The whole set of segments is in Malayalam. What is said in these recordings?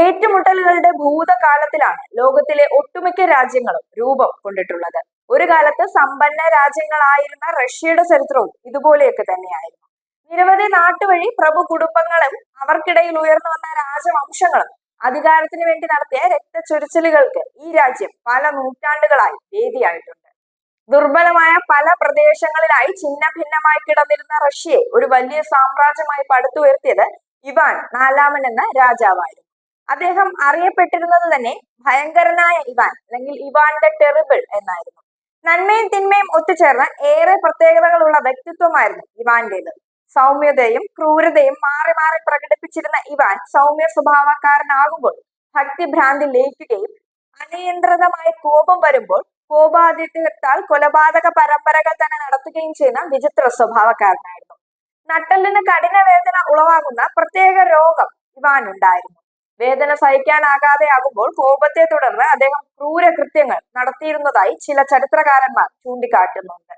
ഏറ്റുമുട്ടലുകളുടെ ഭൂതകാലത്തിലാണ് ലോകത്തിലെ ഒട്ടുമിക്ക രാജ്യങ്ങളും രൂപം കൊണ്ടിട്ടുള്ളത്. ഒരു കാലത്ത് സമ്പന്ന രാജ്യങ്ങളായിരുന്ന റഷ്യയുടെ ചരിത്രവും ഇതുപോലെയൊക്കെ തന്നെയായിരുന്നു. നിരവധി നാട്ടുവഴി പ്രഭു കുടുംബങ്ങളും അവർക്കിടയിൽ ഉയർന്നു വന്ന രാജവംശങ്ങളും അധികാരത്തിന് വേണ്ടി നടത്തിയ രക്തച്ചൊരിച്ചിലുകൾക്ക് ഈ രാജ്യം പല നൂറ്റാണ്ടുകളായി വേദിയായിട്ടുണ്ട്. ദുർബലമായ പല പ്രദേശങ്ങളിലായി ഛിന്ന ഭിന്നമായി കിടന്നിരുന്ന റഷ്യയെ ഒരു വലിയ സാമ്രാജ്യമായി പടുത്തുയർത്തിയത് ഇവാൻ നാലാമൻ എന്ന രാജാവായിരുന്നു. അദ്ദേഹം അറിയപ്പെട്ടിരുന്നത് തന്നെ ഭയങ്കരനായ ഇവാൻ അല്ലെങ്കിൽ ഇവാന്റെ ടെറിബിൾ എന്നായിരുന്നു. നന്മയും തിന്മയും ഒത്തുചേർന്ന ഏറെ പ്രത്യേകതകളുള്ള വ്യക്തിത്വമായിരുന്നു ഇവാന്റേത്. സൗമ്യതയും ക്രൂരതയും മാറി മാറി പ്രകടിപ്പിച്ചിരുന്ന ഇവാൻ സൗമ്യ സ്വഭാവക്കാരനാകുമ്പോൾ ഭക്തിഭ്രാന്തി ലയിക്കുകയും അനിയന്ത്രിതമായ കോപം വരുമ്പോൾ കോപാതിഥ്യത്താൽ കൊലപാതക പരമ്പരകൾ തന്നെ നടത്തുകയും ചെയ്യുന്ന വിചിത്ര സ്വഭാവക്കാരനായിരുന്നു. നട്ടലിന് കഠിന വേദന ഉളവാകുന്ന പ്രത്യേക രോഗം ഇവാൻ ഉണ്ടായിരുന്നു വേദന സഹിക്കാനാകാതെ ആകുമ്പോൾ കോപത്തെ തുടർന്ന് അദ്ദേഹം ക്രൂരകൃത്യങ്ങൾ നടത്തിയിരുന്നതായി ചില ചരിത്രകാരന്മാർ ചൂണ്ടിക്കാട്ടുന്നുണ്ട്.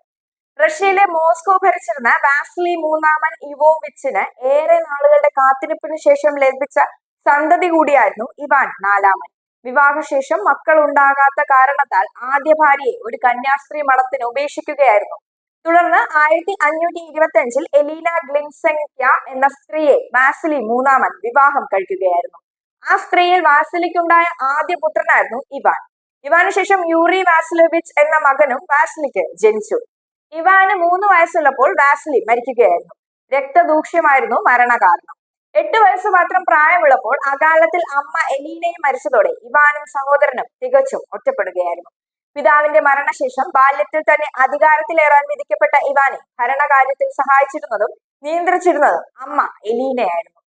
റഷ്യയിലെ മോസ്കോ ഭരിച്ചിരുന്ന വാസ്ലി മൂന്നാമൻ ഇവോവിച്ചിന് ഏറെ നാളുകളുടെ കാത്തിരിപ്പിന് ശേഷം ലഭിച്ച സന്തതി കൂടിയായിരുന്നു ഇവാൻ നാലാമൻ. വിവാഹശേഷം മക്കൾ ഉണ്ടാകാത്ത കാരണത്താൽ ആദ്യ ഭാര്യയെ ഒരു കന്യാസ്ത്രീ മഠത്തിന് ഉപേക്ഷിക്കുകയായിരുന്നു. തുടർന്ന് ആയിരത്തി അഞ്ഞൂറ്റി ഇരുപത്തി അഞ്ചിൽ എലീന ഗ്ലിൻസെങ്ക്യ എന്ന സ്ത്രീയെ വാസിലി മൂന്നാമൻ വിവാഹം കഴിക്കുകയായിരുന്നു. ആ സ്ത്രീയിൽ വാസിലിക്കുണ്ടായ ആദ്യ പുത്രനായിരുന്നു ഇവാൻ. ഇവാന് ശേഷം യൂറി വാസിലോവിച്ച് എന്ന മകനും വാസിലിക്ക് ജനിച്ചു. ഇവാന് മൂന്ന് വയസ്സുള്ളപ്പോൾ വാസിലി മരിക്കുകയായിരുന്നു. രക്തദൂഷ്യമായിരുന്നു മരണകാരണം. എട്ട് വയസ്സ് മാത്രം പ്രായമുള്ളപ്പോൾ അകാലത്തിൽ അമ്മ എലീനയും മരിച്ചതോടെ ഇവാനും സഹോദരനും തികച്ചും ഒറ്റപ്പെടുകയായിരുന്നു. പിതാവിന്റെ മരണശേഷം ബാല്യത്തിൽ തന്നെ അധികാരത്തിലേറാൻ വിധിക്കപ്പെട്ട ഇവാനെ ഭരണകാര്യത്തിൽ സഹായിച്ചിരുന്നതും നിയന്ത്രിച്ചിരുന്നതും അമ്മ എലീനയായിരുന്നു.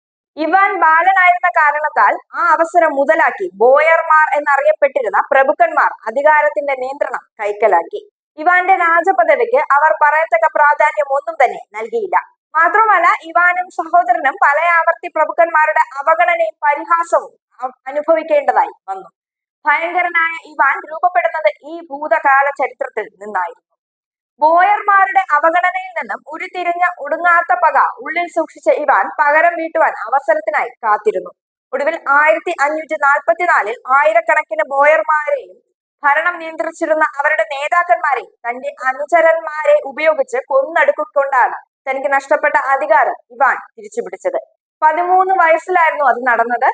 ഇവാൻ ബാലനായിരുന്ന കാരണത്താൽ ആ അവസരം മുതലാക്കി. ബോയർമാർ എന്നറിയപ്പെട്ടിരുന്ന പ്രഭുക്കന്മാർ അധികാരത്തിന്റെ നിയന്ത്രണം കൈക്കലാക്കി. ഇവാന്റെ രാജപദവിക്ക് അവർ പറയത്തക്ക പ്രാധാന്യം ഒന്നും തന്നെ നൽകിയില്ല. മാത്രമല്ല ഇവാനും സഹോദരനും പല ആവർത്തി പ്രഭുക്കന്മാരുടെ അവഗണനയും പരിഹാസവും അനുഭവിക്കേണ്ടതായി വന്നു. ഭയങ്കരനായ ഇവാൻ രൂപപ്പെടുന്നത് ഈ ഭൂതകാല ചരിത്രത്തിൽ നിന്നായിരുന്നു. ബോയർമാരുടെ അവഗണനയിൽ നിന്നും ഉരുത്തിരിഞ്ഞ ഒടുങ്ങാത്ത പക ഉള്ളിൽ സൂക്ഷിച്ച ഇവാൻ പകരം വീട്ടുവാൻ അവസരത്തിനായി കാത്തിരുന്നു. ഒടുവിൽ ആയിരത്തി അഞ്ഞൂറ്റി നാൽപ്പത്തിനാലിൽ ആയിരക്കണക്കിന് ബോയർമാരെയും ഭരണം നിയന്ത്രിച്ചിരുന്ന അവരുടെ നേതാക്കന്മാരെയും തന്റെ അനുചരന്മാരെ ഉപയോഗിച്ച് കൊന്നടുക്കൊണ്ടാണ് തനിക്ക് നഷ്ടപ്പെട്ട അധികാരം ഇവാൻ തിരിച്ചുപിടിച്ചത്. പതിമൂന്ന് വയസ്സിലായിരുന്നു അത് നടന്നത്.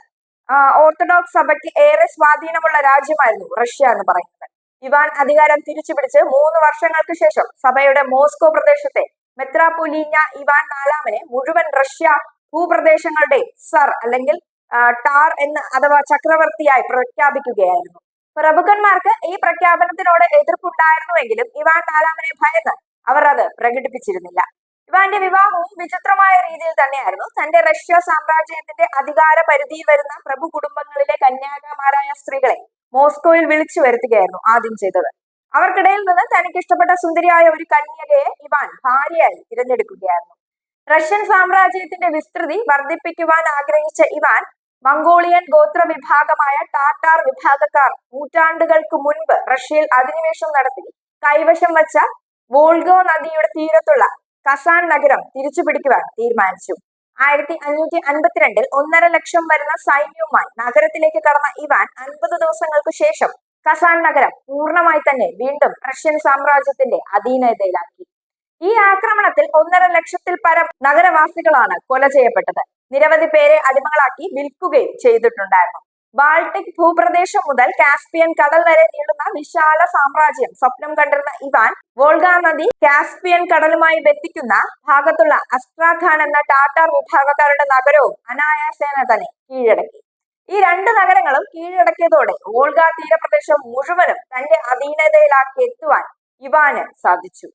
ഓർത്തഡോക്സ് സഭയ്ക്ക് ഏറെ സ്വാധീനമുള്ള രാജ്യമായിരുന്നു റഷ്യ എന്ന് പറയുന്നത്. ഇവാൻ അധികാരം തിരിച്ചുപിടിച്ച് മൂന്ന് വർഷങ്ങൾക്ക് ശേഷം സഭയുടെ മോസ്കോ പ്രദേശത്തെ മെത്രാപൊലീഞ്ഞ ഇവാൻ നാലാമനെ മുഴുവൻ റഷ്യ ഭൂപ്രദേശങ്ങളുടെ സർ അല്ലെങ്കിൽ ടാർ എന്ന് അഥവാ ചക്രവർത്തിയായി പ്രഖ്യാപിക്കുകയായിരുന്നു. പ്രഭുക്കന്മാർക്ക് ഈ പ്രഖ്യാപനത്തിനോട് എതിർപ്പുണ്ടായിരുന്നുവെങ്കിലും ഇവാൻ നാലാമനെ ഭയന്ന് അവർ അത് പ്രകടിപ്പിച്ചിരുന്നില്ല. ഇവാന്റെ വിവാഹവും വിചിത്രമായ രീതിയിൽ തന്നെയായിരുന്നു. തന്റെ റഷ്യ സാമ്രാജ്യത്തിന്റെ അധികാര പരിധിയിൽ വരുന്ന പ്രഭു കുടുംബങ്ങളിലെ കന്യാകമാരായ സ്ത്രീകളെ മോസ്കോയിൽ വിളിച്ചു വരുത്തുകയായിരുന്നു ആദ്യം ചെയ്തത്. അവർക്കിടയിൽ നിന്ന് തനിക്ക് ഇഷ്ടപ്പെട്ട സുന്ദരിയായ ഒരു കന്യകയെ ഇവാൻ ഭാര്യയായി തിരഞ്ഞെടുക്കുകയായിരുന്നു. റഷ്യൻ സാമ്രാജ്യത്തിന്റെ വിസ്തൃതി വർദ്ധിപ്പിക്കുവാൻ ആഗ്രഹിച്ച ഇവാൻ മംഗോളിയൻ ഗോത്ര വിഭാഗമായ ടാറ്റാർ വിഭാഗക്കാർ നൂറ്റാണ്ടുകൾക്ക് മുൻപ് റഷ്യയിൽ അധിനിവേശം നടത്തി കൈവശം വച്ച വോൾഗോ നദിയുടെ തീരത്തുള്ള കസാൻ നഗരം തിരിച്ചുപിടിക്കുവാൻ തീരുമാനിച്ചു. ആയിരത്തി അഞ്ഞൂറ്റി അൻപത്തിരണ്ടിൽ ഒന്നര ലക്ഷം വരുന്ന സൈന്യവുമായി നഗരത്തിലേക്ക് കടന്ന ഇവാൻ അൻപത് ദിവസങ്ങൾക്ക് ശേഷം കസാൻ നഗരം പൂർണമായി തന്നെ വീണ്ടും റഷ്യൻ സാമ്രാജ്യത്തിന്റെ അധീനതയിലാക്കി. ഈ ആക്രമണത്തിൽ ഒന്നര ലക്ഷത്തിൽ പരം നഗരവാസികളാണ് കൊല ചെയ്യപ്പെട്ടത്. നിരവധി പേരെ അടിമകളാക്കി വിൽക്കുകയും ചെയ്തിട്ടുണ്ടായിരുന്നു. ബാൾട്ടിക് ഭൂപ്രദേശം മുതൽ കാസ്പിയൻ കടൽ വരെ നീളുന്ന വിശാല സാമ്രാജ്യം സ്വപ്നം കണ്ടിരുന്ന ഇവാൻ വോൾഗ നദി കാസ്പിയൻ കടലുമായി ബന്ധിക്കുന്ന ഭാഗത്തുള്ള അസ്ട്രാഖാൻ എന്ന ടാറ്റാർ വിഭാഗക്കാരുടെ നഗരവും അനായാസേന തന്നെ കീഴടക്കി. ഈ രണ്ട് നഗരങ്ങളും കീഴടക്കിയതോടെ വോൾഗ തീരപ്രദേശം മുഴുവനും തന്റെ അധീനതയിലാക്കി എത്തുവാൻ ഇവാന് സാധിച്ചു.